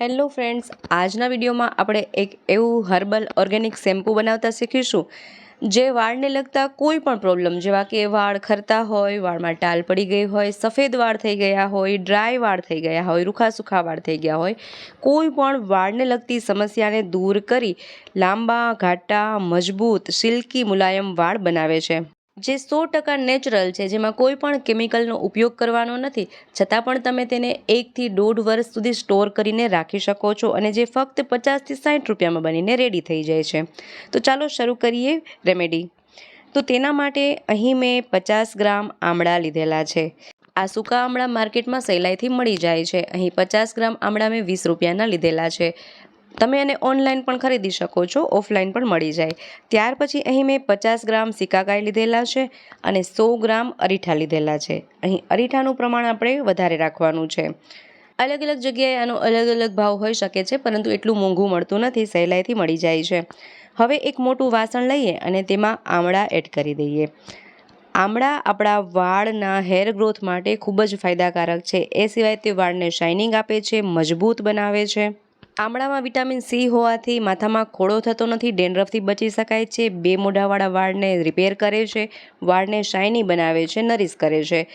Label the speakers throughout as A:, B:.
A: Hello friends, આજના વિડીયોમાં આપણે એક એવું હર્બલ ઓર્ગેનિક શેમ્પૂ બનાવતા શીખીશું, જે વાળને લગતા કોઈ પણ પ્રોબ્લેમ, જેવા કે વાળ ખરતા હોય, વાળમાં ટાલ પડી ગઈ હોય, સફેદ વાળ થઈ ગયા હોય, ડ્રાય વાળ થઈ ગયા હોય રૂખા સુખા વાળ થઈ ગયા હોય, કોઈ પણ વાળને લગતી સમસ્યાને દૂર કરી લાંબા, ઘાટા, મજબૂત, સિલ્કી મુલાયમ વાળ બનાવે છે. જે સો ટકા નેચરલ છે, જેમાં કોઈ પણ કેમિકલનો ઉપયોગ કરવાનો નથી, છતાં પણ તમે તેને એકથી દોઢ વર્ષ સુધી સ્ટોર કરીને રાખી શકો છો અને જે ફક્ત પચાસથી સાઠ રૂપિયામાં બનીને રેડી થઈ જાય છે. તો ચાલો શરૂ કરીએ રેમેડી તો તેના માટે અહીં મેં પચાસ ગ્રામ આમળા લીધેલા છે. આ સૂકા આમળા માર્કેટમાં સહેલાઈથી મળી જાય છે. અહીં પચાસ ગ્રામ આમળા મેં વીસ રૂપિયાના લીધેલા છે. તમે એને ઓનલાઈન પણ ખરીદી શકો છો ઓફલાઈન પણ મળી જાય. ત્યાર પછી અહીં મેં પચાસ ગ્રામ સિકાકાઈ લીધેલા છે અને સો ગ્રામ અરીઠા લીધેલા છે. અહીં અરીઠાનું પ્રમાણ આપણે વધારે રાખવાનું છે. અલગ અલગ જગ્યાએ આનો અલગ અલગ ભાવ હોઈ શકે છે, પરંતુ એટલું મોંઘું મળતું નથી, સહેલાઈથી મળી જાય છે. હવે એક મોટું વાસણ લઈએ અને તેમાં આમળા એડ કરી દઈએ. આમળા આપણા વાળના હેર ગ્રોથ માટે ખૂબ જ ફાયદાકારક છે. એ સિવાય તે વાળને શાઇનિંગ આપે છે, મજબૂત બનાવે છે. આમળામાં વિટામિન સી હોવાથી માથામાં ખોળો થતો નથી, ડેન્ડ્રફથી બચી શકાય છે. બે મોઢાવાળા વાળને રિપેર કરે છે, વાળને શાઇની બનાવે છે, નરીશ કરે છે.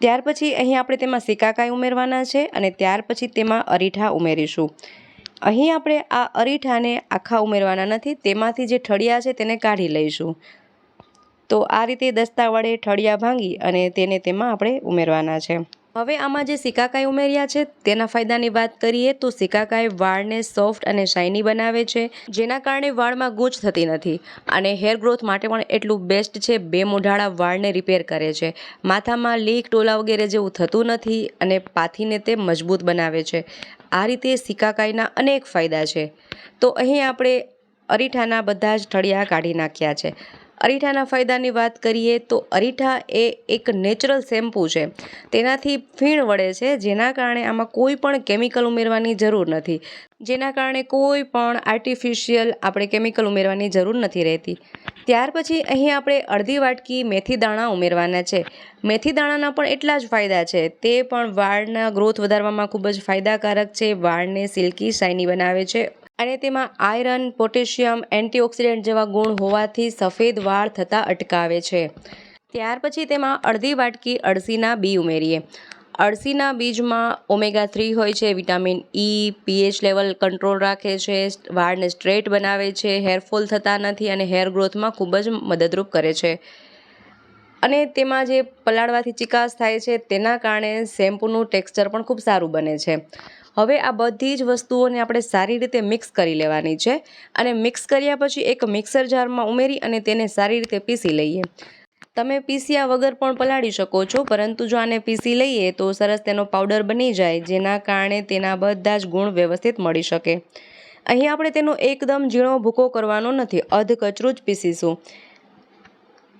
A: ત્યાર પછી અહીં આપણે તેમાં સિકાકાઈ ઉમેરવાના છે અને ત્યાર પછી તેમાં અરીઠા ઉમેરીશું. અહીં આપણે આ અરીઠાને આખા ઉમેરવાના નથી, તેમાંથી જે ઠળિયા છે તેને કાઢી લઈશું. તો આ રીતે દસ્તા વડે ઠળિયા ભાંગી અને તેને તેમાં આપણે ઉમેરવાના છે. હવે આમાં જે સિકાકાઈ ઉમેર્યા છે, તેના ફાયદાની વાત કરીએ તો સિકાકાઈ વાળને સોફ્ટ અને શાઇની બનાવે છે, જેના કારણે વાળમાં ગૂંચ થતી નથી અને હેર ગ્રોથ માટે પણ એટલું બેસ્ટ છે, બે મોઢાળા વાળને રિપેર કરે છે. માથામાં લીક, ટોલા વગેરે જેવું થતું નથી અને પાથીને તે મજબૂત બનાવે છે. આ રીતે સિકાકાઈના અનેક ફાયદા છે. તો અહીં આપણે અરીઠાના બધા જ ઠળિયા કાઢી નાખ્યા છે. અરીઠાના ફાયદાની વાત કરીએ તો અરીઠા એ એક નેચરલ શેમ્પૂ છે. તેનાથી ફીણ વળે છે, જેના કારણે આમાં કોઈ પણ કેમિકલ ઉમેરવાની જરૂર નથી. જેના કારણે કોઈ પણ આર્ટિફિશિયલ આપણે કેમિકલ ઉમેરવાની જરૂર નથી રહેતી. ત્યાર પછી અહીં આપણે અડધી વાટકી મેથી દાણા ઉમેરવાના છે. મેથી દાણાના પણ એટલા જ ફાયદા છે. તે પણ વાળના ગ્રોથ વધારવામાં ખૂબ જ ફાયદાકારક છે. વાળને સિલ્કી શાઇની બનાવે છે. અને તેમાં આયરન, પોટેશિયમ, એન્ટીઓક્સિડન્ટ જેવા ગુણ હોવાથી સફેદ વાળ થતાં અટકાવે છે. ત્યાર પછી તેમાં અડધી વાટકી અળસીના બી ઉમેરીએ. અળસીના બીજમાં ઓમેગા થ્રી હોય છે, vitamin E pH level control રાખે છે, વાળને સ્ટ્રેટ બનાવે છે હેરફોલ થતા નથી અને હેર ગ્રોથમાં ખૂબ જ મદદરૂપ કરે છે. અને તેમાં જે પલાળવાથી ચિકાસ થાય છે, તેના કારણે શેમ્પૂનું ટેક્સચર પણ ખૂબ સારું બને છે. હવે આ બધી જ વસ્તુઓને આપણે સારી રીતે મિક્સ કરી લેવાની છે અને મિક્સ કર્યા પછી એક મિક્સર જારમાં ઉમેરી અને તેને સારી રીતે પીસી લઈએ. તમે પીસ્યા વગર પણ પલાળી શકો છો, પરંતુ જો આને પીસી લઈએ તો સરસ તેનો પાવડર બની જાય, જેના કારણે તેના બધા જ ગુણ વ્યવસ્થિત મળી શકે. અહીં આપણે તેનો એકદમ ઝીણો ભૂકો કરવાનો નથી, અધ કચરું જ પીસીશું.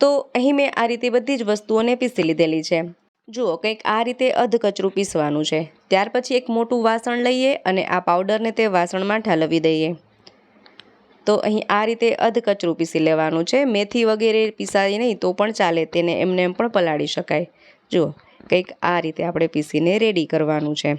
A: તો અહીં મેં આ રીતે બધી જ વસ્તુઓને પીસી લીધેલી છે. જુઓ, કંઈક આ રીતે અધ કચરું પીસવાનું છે. ત્યાર પછી એક મોટું વાસણ લઈએ અને આ પાવડરને તે વાસણમાં ઠાલવી દઈએ. તો અહીં આ રીતે અધ કચરું પીસી લેવાનું છે. મેથી વગેરે પીસાય નહીં, તો પણ ચાલે. તેને એમને એમ પણ પલાળી શકાય. જુઓ, કંઈક આ રીતે આપણે પીસીને રેડી કરવાનું છે.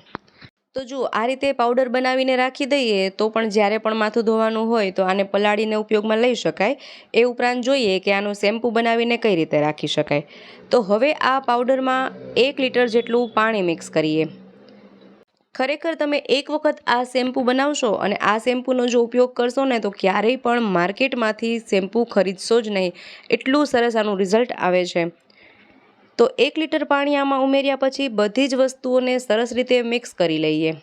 A: તો જુઓ આ રીતે પાવડર બનાવીને રાખી દઈએ, તો પણ જ્યારે પણ માથું ધોવાનું હોય તો આને પલાળીને ઉપયોગમાં લઈ શકાય. એ ઉપરાંત જોઈએ કે આનું શેમ્પૂ બનાવીને કઈ રીતે રાખી શકાય. તો હવે આ પાવડરમાં એક લીટર જેટલું પાણી મિક્સ કરીએ. ખરેખર તમે એક વખત આ શેમ્પૂ બનાવશો અને આ શેમ્પૂનો જો ઉપયોગ કરશો ને તો ક્યારેય પણ માર્કેટમાંથી શેમ્પૂ ખરીદશો જ નહીં. એટલું સરસ આનું રિઝલ્ટ આવે છે. તો એક લીટર પાણી આમાં ઉમેર્યા પછી બધી જ વસ્તુઓને સરસ રીતે મિક્સ કરી લઈએ.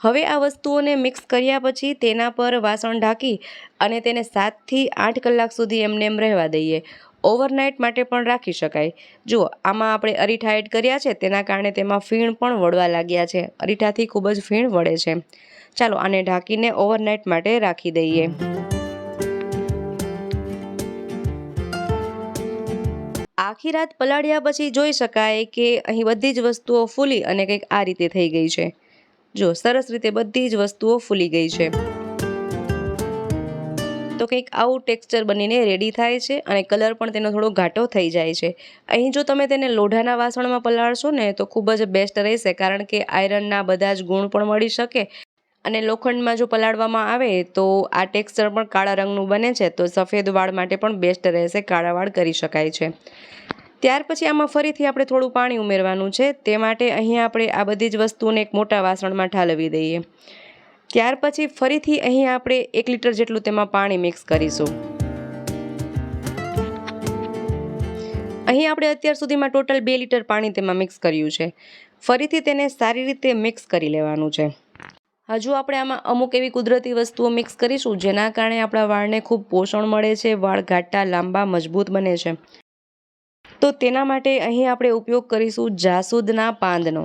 A: હવે આ વસ્તુઓને મિક્સ કર્યા પછી તેના પર વાસણ ઢાંકી અને તેને સાતથી આઠ કલાક સુધી એમને એમ રહેવા દઈએ. ઓવરનાઇટ માટે પણ રાખી શકાય. જુઓ, આમાં આપણે અરીઠા એડ કર્યા છે, તેના કારણે તેમાં ફીણ પણ વળવા લાગ્યા છે. અરીઠાથી ખૂબ જ ફીણ વળે છે. ચાલો આને ઢાંકીને ઓવરનાઇટ માટે રાખી દઈએ. આખી રાત પલાળ્યા પછી જોઈ શકાય કે અહીં બધી જ વસ્તુઓ ફૂલી અને કંઈક આ રીતે થઈ ગઈ છે. જો, સરસ રીતે બધી જ વસ્તુઓ ફૂલી ગઈ છે. તો કંઈક આવું ટેક્સચર બનીને રેડી થાય છે અને કલર પણ તેનો થોડો ઘાટો થઈ જાય છે. અહીં જો તમે તેને લોઢાના વાસણમાં પલાળશો ને, તો ખૂબ જ બેસ્ટ રહેશે કારણ કે આયરનના બધા જ ગુણ પણ મળી શકે અને લોખંડમાં જો પલાળવામાં આવે તો આ ટેક્સચર પણ કાળા રંગનું બને છે, તો સફેદ વાળ માટે પણ બેસ્ટ રહેશે, કાળા વાળ કરી શકાય છે. ત્યાર પછી આમાં ફરીથી આપણે થોડું પાણી ઉમેરવાનું છે, તે માટે અહીં આપણે આ બધી જ વસ્તુને એક મોટા વાસણમાં ઠાલવી દઈએ. ત્યાર પછી ફરીથી અહીં આપણે એક લીટર જેટલું તેમાં પાણી મિક્સ કરીશું. અહીં આપણે અત્યાર સુધીમાં ટોટલ બે લીટર પાણી તેમાં મિક્સ કર્યું છે. ફરીથી તેને સારી રીતે મિક્સ કરી લેવાનું છે. હજુ આપણે આમાં અમુક એવી કુદરતી વસ્તુઓ મિક્સ કરીશું, જેના કારણે આપણા વાળને ખૂબ પોષણ મળે છે, વાળ ઘાટા લાંબા, મજબૂત બને છે. તો તેના માટે અહીં આપણે ઉપયોગ કરીશું જાસૂદના પાંદનો.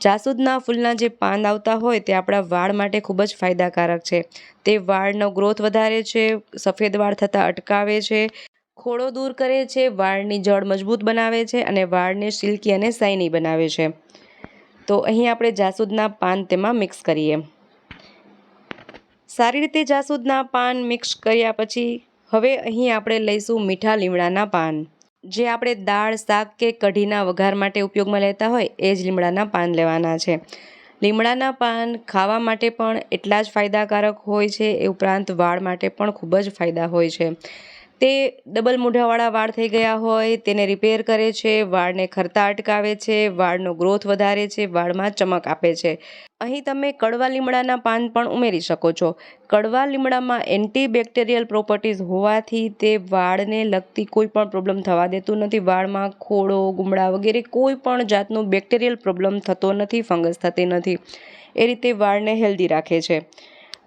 A: જાસૂદના ફૂલના જે પાંદ આવતા હોય તે આપણા વાળ માટે ખૂબ જ ફાયદાકારક છે. તે વાળનો ગ્રોથ વધારે છે, સફેદ વાળ થતાં અટકાવે છે ખોડો દૂર કરે છે, વાળની જળ મજબૂત બનાવે છે અને વાળને સિલ્કી અને શાઇની બનાવે છે. તો અહીં આપણે જાસૂદના પાન તેમાં મિક્સ કરીએ. સારી રીતે જાસૂદના પાન મિક્સ કર્યા પછી હવે અહીં આપણે લઈશું મીઠા લીમડાના પાન. જે આપણે દાળ, શાક કે કઢીના વઘાર માટે ઉપયોગમાં લેતા હોય એ જ લીમડાના પાન લેવાના છે. લીમડાના પાન ખાવા માટે પણ એટલા જ ફાયદાકારક હોય છે એ ઉપરાંત વાળ માટે પણ ખૂબ જ ફાયદા હોય છે. તે ડબલ મૂઢાવાળા વાળ થઈ ગયા હોય, તેને રિપેર કરે છે, વાળને ખરતા અટકાવે છે, વાળનો ગ્રોથ વધારે છે, વાળમાં ચમક આપે છે. અહીં તમે કડવા લીમડાના પાન પણ ઉમેરી શકો છો. કડવા લીમડામાં એન્ટીબેક્ટેરિયલ પ્રોપર્ટીઝ હોવાથી તે વાળને લગતી કોઈ પણ પ્રોબ્લેમ થવા દેતું નથી. વાળમાં ખોડો ગુમડા વગેરે કોઈ પણ જાતનું બેક્ટેરિયલ પ્રોબ્લેમ થતો નથી ફંગસ થતી નથી. એ રીતે વાળને હેલ્ધી રાખે છે.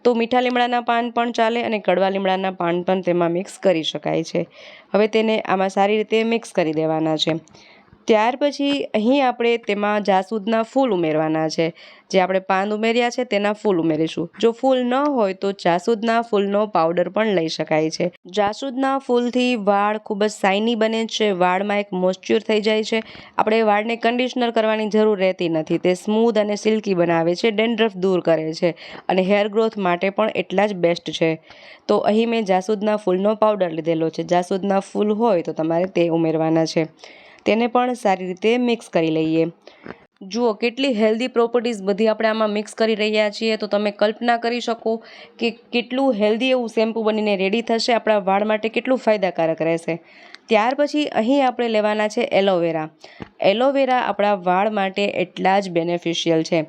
A: તો મીઠા લીમડાના પાન પણ ચાલે અને કડવા લીમડાના પાન પણ તેમાં મિક્સ કરી શકાય છે. હવે તેને આમાં સારી રીતે મિક્સ કરી દેવાના છે. ત્યાર પછી અહીં આપણે તેમાં જાસૂદના ફૂલ ઉમેરવાના છે. જે આપણે પાન ઉમેર્યા છે તેના ફૂલ ઉમેરીશું. જો ફૂલ ન હોય તો જાસૂદના ફૂલનો પાવડર પણ લઈ શકાય છે. જાસૂદના ફૂલથી વાળ ખૂબ જ શાઇની બને છે. વાળમાં એક મોઇશ્ચર થઈ જાય છે. આપણે વાળને કન્ડિશનર કરવાની જરૂર રહેતી નથી. તે સ્મૂધ અને સિલ્કી બનાવે છે, ડેન્ડ્રફ દૂર કરે છે અને હેર ગ્રોથ માટે પણ એટલા જ બેસ્ટ છે. તો અહીં મેં જાસૂદના ફૂલનો પાવડર લીધેલો છે. જાસૂદના ફૂલ હોય તો તમારે તે ઉમેરવાના છે. તેને પણ સારી રીતે મિક્સ કરી લઈએ. જુઓ, કેટલી હેલ્ધી પ્રોપર્ટીઝ બધી આપણે આમાં મિક્સ કરી રહ્યા છીએ. તો તમે કલ્પના કરી શકો કે કેટલું હેલ્ધી એવું શેમ્પૂ બનીને રેડી થશે. આપણા વાળ માટે કેટલું ફાયદાકારક રહેશે. ત્યાર પછી અહીં આપણે લેવાના છે એલોવેરા એલોવેરા આપણા વાળ માટે એટલા જ બેનિફિશિયલ છે.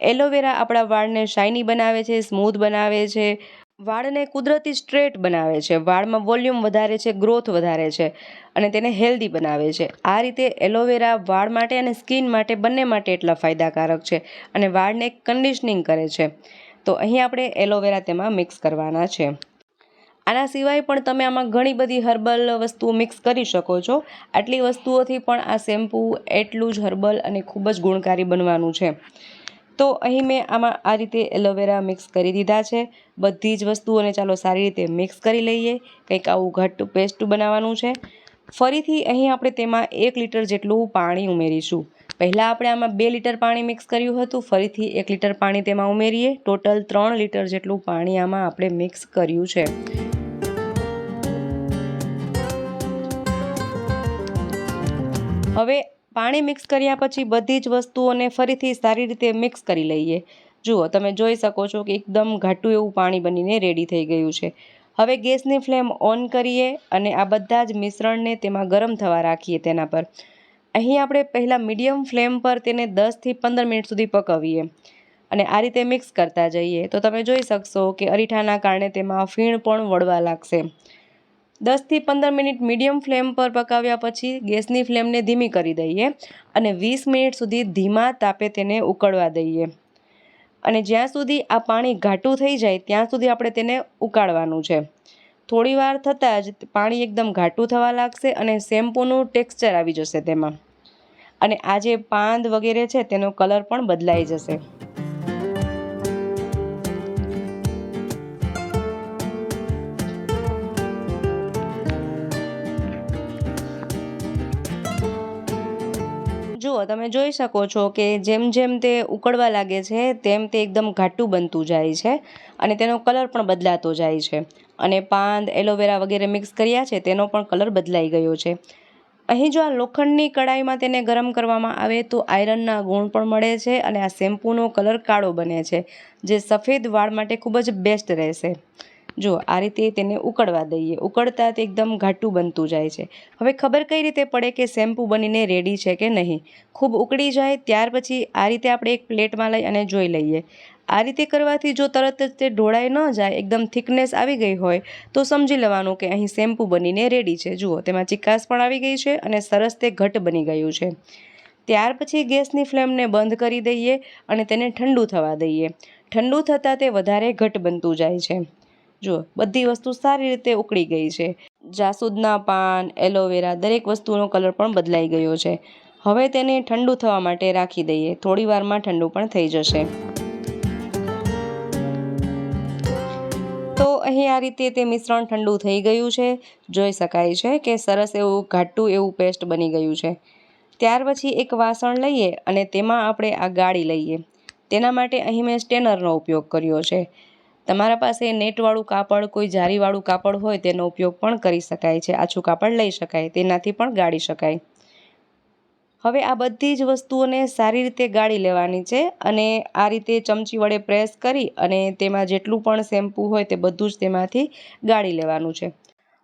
A: એલોવેરા આપણા વાળને શાઇની બનાવે છે સ્મૂથ બનાવે છે. વાળને કુદરતી સ્ટ્રેટ બનાવે છે. વાળમાં વોલ્યુમ વધારે છે ગ્રોથ વધારે છે. અને તેને હેલ્ધી બનાવે છે. આ રીતે એલોવેરા વાળ માટે અને સ્કિન માટે બંને માટે એટલા ફાયદાકારક છે અને વાળને કન્ડિશનિંગ કરે છે. તો અહીં આપણે એલોવેરા તેમાં મિક્સ કરવાના છે. આના સિવાય પણ તમે આમાં ઘણી બધી હર્બલ વસ્તુઓ મિક્સ કરી શકો છો. આટલી વસ્તુઓથી પણ આ શેમ્પૂ એટલું જ હર્બલ અને ખૂબ જ ગુણકારી બનવાનું છે. તો અહીં મેં આમાં આ રીતે એલોવેરા મિક્સ કરી દીધા છે. બધી જ વસ્તુઓને ચાલો સારી રીતે મિક્સ કરી લઈએ. કંઈક આવું ઘટ્ટ પેસ્ટ બનાવવાનું છે. ફરીથી અહીં આપણે તેમાં એક લીટર જેટલું પાણી ઉમેરીશું. પહેલાં આપણે આમાં બે લીટર પાણી મિક્સ કર્યું હતું, ફરીથી એક લીટર પાણી તેમાં ઉમેરીએ. ટોટલ ત્રણ લીટર જેટલું પાણી આમાં આપણે મિક્સ કર્યું છે. હવે પાણી મિક્સ કર્યા પછી બધી જ વસ્તુઓને ફરીથી સારી રીતે મિક્સ કરી લઈએ. જુઓ, તમે જોઈ શકો છો કે એકદમ ઘાટું એવું પાણી બનીને રેડી થઈ ગયું છે. હવે ગેસની ફ્લેમ ઓન કરીએ અને આ બધા જ મિશ્રણને તેમાં ગરમ થવા રાખીએ તેના પર. અહીં આપણે પહેલાં મીડિયમ ફ્લેમ પર તેને દસથી પંદર મિનિટ સુધી પકવીએ અને આ રીતે મિક્સ કરતા જઈએ. તો તમે જોઈ શકશો કે અરીઠાના કારણે તેમાં ફીણ પણ વળવા લાગશે. દસથી પંદર મિનિટ મીડિયમ ફ્લેમ પર પકાવ્યા પછી ગેસની ફ્લેમને ધીમી કરી દઈએ અને વીસ મિનિટ સુધી ધીમા તાપે તેને ઉકળવા દઈએ. અને જ્યાં સુધી આ પાણી ઘાટું થઈ જાય, ત્યાં સુધી આપણે તેને ઉકાળવાનું છે. થોડી વાર થતાં જ પાણી એકદમ ઘાટું થવા લાગશે અને શેમ્પૂનું ટેક્સચર આવી જશે તેમાં. અને આ જે પાંદ વગેરે છે, તેનો કલર પણ બદલાઈ જશે. તમે જોઈ શકો છો કે જેમ જેમ તે ઉકળવા લાગે છે, તેમ તે એકદમ ઘાટું બનતું જાય છે અને તેનો કલર પણ બદલાતો જાય છે. અને પાંદ, એલોવેરા વગેરે મિક્સ કર્યા છે, તેનો પણ કલર બદલાઈ ગયો છે. અહીં જો આ લોખંડની કડાઈમાં તેને ગરમ કરવામાં આવે તો આયરનના ગુણ પણ મળે છે અને આ શેમ્પૂનો કલર કાળો બને છે, જે સફેદ વાળ માટે ખૂબ જ બેસ્ટ રહેશે. જો આ રીતે તેને ઉકળવા દઈએ. ઉકળતા તે એકદમ ઘાટું બનતું જાય છે. હવે ખબર કઈ રીતે પડે કે શેમ્પૂ બનીને રેડી છે કે નહીં? ખૂબ ઉકળી જાય ત્યાર પછી આ રીતે આપણે એક પ્લેટમાં લઈ અને જોઈ લઈએ. આ રીતે કરવાથી જો તરત જ તે ઢોળાઈ ન જાય, એકદમ થિકનેસ આવી ગઈ હોય, તો સમજી લેવાનું કે અહીં શેમ્પૂ બનીને રેડી છે. જુઓ, તેમાં ચિકાસ પણ આવી ગઈ છે અને સરસ તે ઘટ બની ગયું છે. ત્યાર પછી ગેસની ફ્લેમને બંધ કરી દઈએ અને તેને ઠંડુ થવા દઈએ. ઠંડુ થતાં તે વધારે ઘટ બનતું જાય છે. જુઓ બધી વસ્તુ સારી રીતે ઉકળી ગઈ છે. જાસૂદના પાન, એલોવેરા દરેક વસ્તુનો કલર પણ બદલાઈ ગયો છે. હવે તેને ઠંડુ થવા માટે રાખી દઈએ. થોડી વારમાં ઠંડુ પણ થઈ જશે. તો અહીં આ રીતે તે મિશ્રણ ઠંડુ થઈ ગયું છે. જોઈ શકાય છે કે સરસ એવું ઘાટું એવું પેસ્ટ બની ગયું છે. ત્યાર પછી એક વાસણ લઈએ અને તેમાં આપણે આ ગાળી લઈએ. તેના માટે અહીં મેં સ્ટેનરનો ઉપયોગ કર્યો છે. તમારા પાસે નેટવાળું કાપડ, કોઈ જારીવાળું કાપડ હોય તેનો ઉપયોગ પણ કરી શકાય છે. આછું કાપડ લઈ શકાય, તેનાથી પણ ગાળી શકાય. હવે આ બધી જ વસ્તુઓને સારી રીતે ગાળી લેવાની છે અને આ રીતે ચમચી વડે પ્રેસ કરી અને તેમાં જેટલું પણ શેમ્પૂ હોય તે બધું જ તેમાંથી ગાળી લેવાનું છે.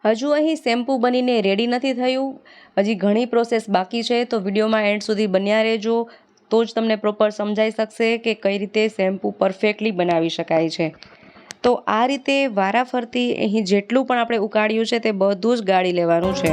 A: હજુ અહીં શેમ્પૂ બનીને રેડી નથી થયું. હજી ઘણી પ્રોસેસ બાકી છે, તો વિડીયોમાં એન્ડ સુધી બન્યા રહેજો. તો જ તમને પ્રોપર સમજાઈ શકશે કે કઈ રીતે શેમ્પૂ પરફેક્ટલી બનાવી શકાય છે. તો આ રીતે વારાફરતી અહીં જેટલું પણ આપણે ઉકાળ્યું છે તે બધું જ ગાળી લેવાનું છે.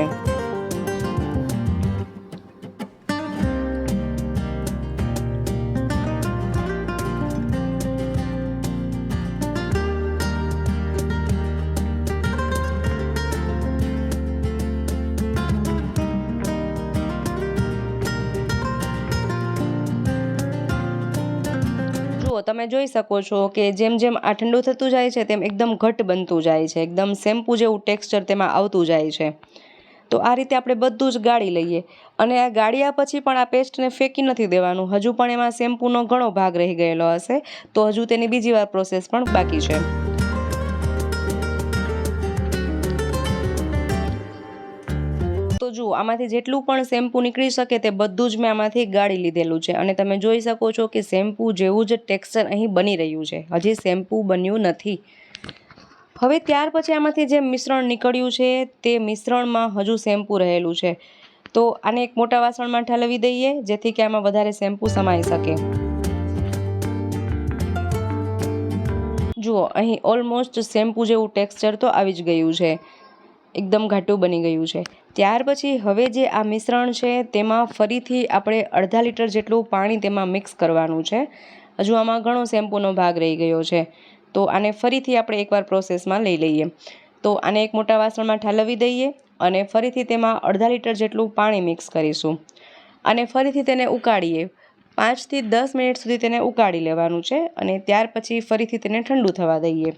A: તમે જોઈ શકો છો કે જેમ જેમ આ ઠંડુ થતું જાય છે, તેમ એકદમ ઘટ બનતું જાય છે. એકદમ શેમ્પૂ જેવું ટેક્સચર તેમાં આવતું જાય છે. તો આ રીતે આપણે બધું જ ગાળી લઈએ. અને આ ગાળ્યા પછી પણ આ પેસ્ટને ફેંકી નથી દેવાનું. હજુ પણ એમાં શેમ્પૂનો ઘણો ભાગ રહી ગયેલો હશે. તો હજુ તેની બીજી વાર પ્રોસેસ પણ બાકી છે. તો જુઓ આમાંથી જેટલું પણ શેમ્પૂ નીકળી શકે તે બધું જ મેં આમાંથી ગાળી લીધેલું છે. અને તમે જોઈ શકો છો કે શેમ્પૂ જેવું જ ટેક્સચર અહીં બની રહ્યું છે. હજી શેમ્પૂ બન્યું નથી. હવે ત્યાર પછી આમાંથી જે મિશ્રણ નીકળ્યું છે તે મિશ્રણમાં હજુ શેમ્પૂ રહેલું છે. તો આને એક મોટા વાસણમાં ઠાલવી દઈએ, જેથી કે આમાં વધારે શેમ્પૂ સમાઈ શકે. જુઓ, અહીં ઓલમોસ્ટ શેમ્પૂ જેવું ટેક્સચર તો આવી જ ગયું છે. એકદમ ઘાટું બની ગયું છે. ત્યાર પછી હવે જે આ મિશ્રણ છે, તેમાં ફરીથી આપણે અડધા લીટર જેટલું પાણી તેમાં મિક્સ કરવાનું છે. હજુ આમાં ઘણો શેમ્પૂનો ભાગ રહી ગયો છે. તો આને ફરીથી આપણે એકવાર પ્રોસેસમાં લઈ લઈએ. તો આને એક મોટા વાસણમાં ઠાલવી દઈએ અને ફરીથી તેમાં અડધા લીટર જેટલું પાણી મિક્સ કરીશું. અને ફરીથી તેને ઉકાળીએ. પાંચથી દસ મિનિટ સુધી તેને ઉકાળી લેવાનું છે અને ત્યાર પછી ફરીથી તેને ઠંડુ થવા દઈએ.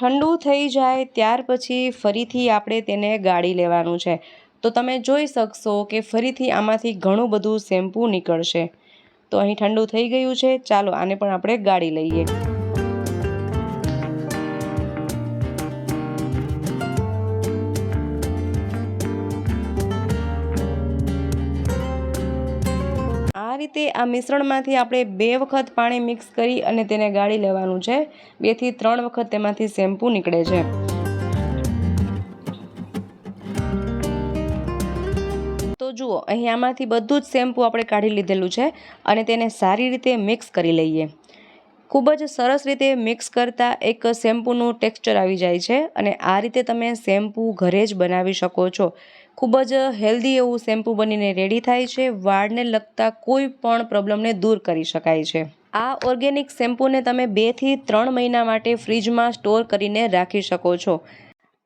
A: ઠંડુ થઈ જાય ત્યાર પછી ફરીથી આપણે તેને ગાળી લેવાનું છે. તો તમે જોઈ શકશો કે ફરીથી આમાંથી ઘણું બધું શેમ્પૂ નીકળશે. તો અહીં ઠંડુ થઈ ગયું છે. ચાલો આને પણ આપણે ગાળી લઈએ. રીતે આ મિશ્રણમાંથી આપણે બે વખત પાણી મિક્સ કરી અને તેને ગાળી લેવાનું છે. બેથી ત્રણ વખત તેમાંથી શેમ્પૂ નીકળે છે. તો જુઓ, અહીં આમાંથી બધું જ શેમ્પૂ આપણે કાઢી લીધેલું છે અને તેને સારી રીતે મિક્સ કરી લઈએ. ખૂબ જ સરસ રીતે મિક્સ કરતાં એક શેમ્પૂનું ટેક્સચર આવી જાય છે અને આ રીતે તમે શેમ્પૂ ઘરે જ બનાવી શકો છો. ખૂબ જ હેલ્ધી એવું શેમ્પૂ બનીને રેડી થાય છે. વાળને લગતા કોઈ પણ પ્રોબ્લમને દૂર કરી શકાય છે. આ ઓર્ગેનિક શેમ્પૂને તમે બેથી ત્રણ મહિના માટે ફ્રીજમાં સ્ટોર કરીને રાખી શકો છો.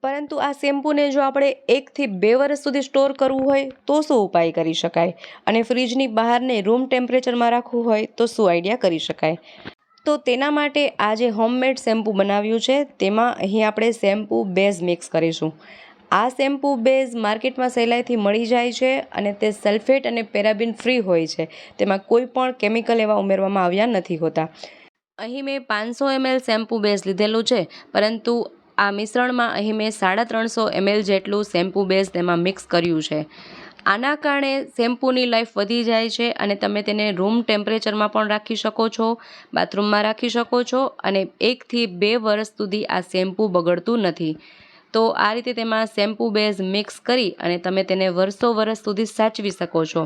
A: પરંતુ આ શેમ્પૂને જો આપણે એકથી બે વર્ષ સુધી સ્ટોર કરવું હોય, તો શું ઉપાય કરી શકાય? અને ફ્રીજની બહારને રૂમ ટેમ્પરેચરમાં રાખવું હોય, તો શું આઈડિયા કરી શકાય? તો તેના માટે આ જે હોમમેડ શેમ્પૂ બનાવ્યું છે, તેમાં અહીં આપણે શેમ્પૂ બેઝ મિક્સ કરીશું. આ શેમ્પૂ બેઝ માર્કેટમાં સહેલાઈથી મળી જાય છે અને તે સલ્ફેટ અને પેરાબિન ફ્રી હોય છે. તેમાં કોઈ પણ કેમિકલ એવા ઉમેરવામાં આવ્યા નથી હોતા. અહીં મેં પાંચસો એમએલ શેમ્પૂ બેઝ લીધેલું છે, પરંતુ આ મિશ્રણમાં અહીં મેં સાડા ત્રણસો એમએલ જેટલું શેમ્પૂ બેઝ તેમાં મિક્સ કર્યું છે. આના કારણે શેમ્પૂની લાઈફ વધી જાય છે અને તમે તેને રૂમ ટેમ્પરેચરમાં પણ રાખી શકો છો, બાથરૂમમાં રાખી શકો છો અને એકથી બે વર્ષ સુધી આ શેમ્પૂ બગડતું નથી. તો આ રીતે તેમાં શેમ્પૂ બેઝ મિક્સ કરી અને તમે તેને વર્ષો વર્ષ સુધી સાચવી શકો છો.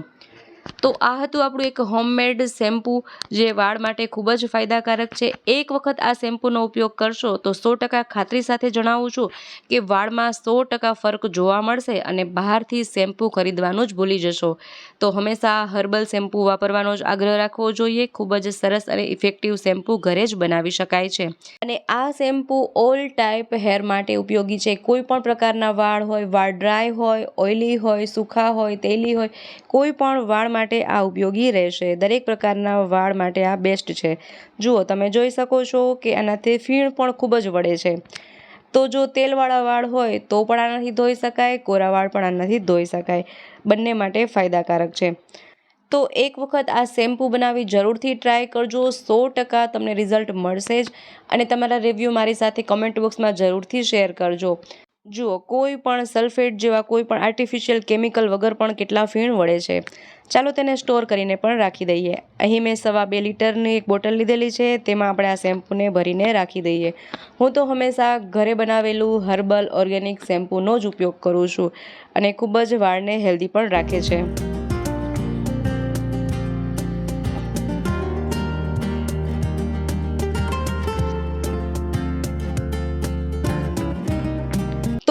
A: તો આ હતું આપણું એક હોમમેડ શેમ્પૂ જે વાળ માટે ખૂબ જ ફાયદાકારક છે. એક વખત આ શેમ્પૂનો ઉપયોગ કરશો તો સો ટકા ખાતરી સાથે જણાવું છું કે વાળમાં સો ટકા ફરક જોવા મળશે અને બહારથી શેમ્પૂ ખરીદવાનું જ ભૂલી જશો. તો હંમેશા હર્બલ શેમ્પૂ વાપરવાનો જ આગ્રહ રાખવો જોઈએ. ખૂબ જ સરસ અને ઇફેક્ટિવ શેમ્પૂ ઘરે જ બનાવી શકાય છે. અને આ શેમ્પૂ ઓલ ટાઈપ હેર માટે ઉપયોગી છે. કોઈ પણ પ્રકારના વાળ હોય, વાળ ડ્રાય હોય ઓઇલી હોય, સૂખા હોય, તેલી હોય, કોઈ પણ વાળ માટે આ ઉપયોગી રહેશે. દરેક પ્રકારના વાળ માટે આ બેસ્ટ છે. જુઓ, તમે જોઈ શકો છો કે આનાથી ફીણ પણ ખૂબ જ વળે છે. તો જો તેલવાળા વાળ હોય, તો પણ આનાથી ધોઈ શકાય, કોરા વાળ પણ આનાથી ધોઈ શકાય. બંને માટે ફાયદાકારક છે. તો એક વખત આ શેમ્પૂ બનાવી જરૂરથી ટ્રાય કરજો. સો ટકા તમને રિઝલ્ટ મળશે જ. અને તમારા રિવ્યૂ મારી સાથે કમેન્ટ બોક્સમાં જરૂરથી શેર કરજો. જુઓ, કોઈ પણ સલ્ફેટ જેવા કોઈ પણ આર્ટિફિશિયલ કેમિકલ વગર પણ કેટલા ફીણ વળે છે. ચાલો તેને સ્ટોર કરીને પણ રાખી દઈએ. અહીં મેં સવા બે લીટરની એક બોટલ લીધેલી છે, તેમાં આપણે આ શેમ્પૂને ભરીને રાખી દઈએ. હું તો હંમેશા ઘરે બનાવેલું હર્બલ ઓર્ગેનિક શેમ્પૂનો જ ઉપયોગ કરું છું અને ખૂબ જ વાળને હેલ્ધી પણ રાખે છે.